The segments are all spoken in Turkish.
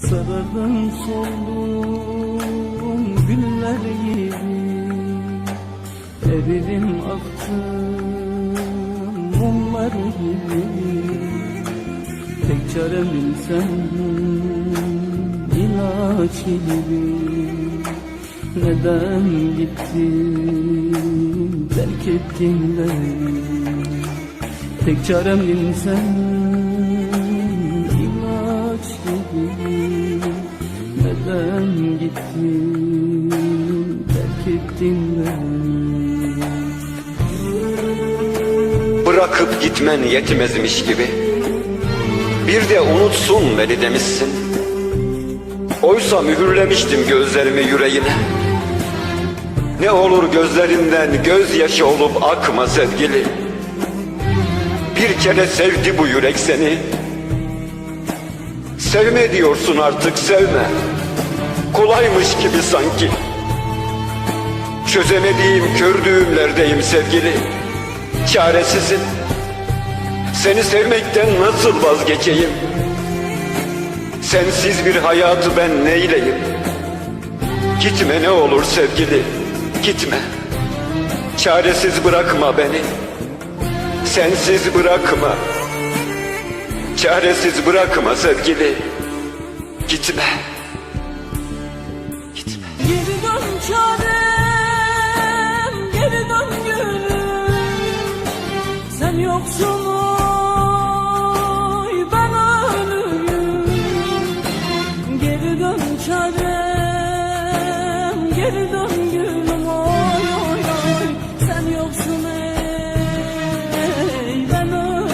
Sarardın soldum güller gibi Eridim aktım mumlar gibi Tek çarem sen ilaç gibi Neden gittin terk ettin beni? Tek çarem sen Neden gittin? Terk ettin beni. Bırakıp gitmen yetmezmiş gibi. Bir de unutsun beni demişsin. Oysa mühürlemiştim gözlerimi yüreğine. Ne olur gözlerinden gözyaşı olup akma sevgili. Bir kere sevdi bu yürek seni. Sevme diyorsun artık sevme Kolaymış gibi sanki. Çözemediğim kör düğümlerdeyim sevgili. Çaresizim. Seni sevmekten nasıl vazgeçeyim? Sensiz bir hayatı ben neyleyim? Gitme ne olur sevgili Gitme. Çaresiz bırakma beni. Sensiz bırakma. Çaresiz bırakma sevgili. Gitme çarem, geri dön gülüm. Sen yoksun oy ben ölüyüm. Geri dön çarem, geri dön gülüm. Oy oy oy Sen yoksun ey ben ölüyüm.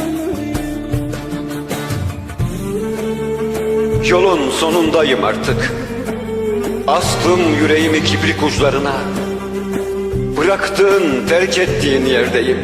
Yolun sonundayım artık Astım yüreğimi kibrik uçlarına Bıraktığın, terk ettiğin yerdeyim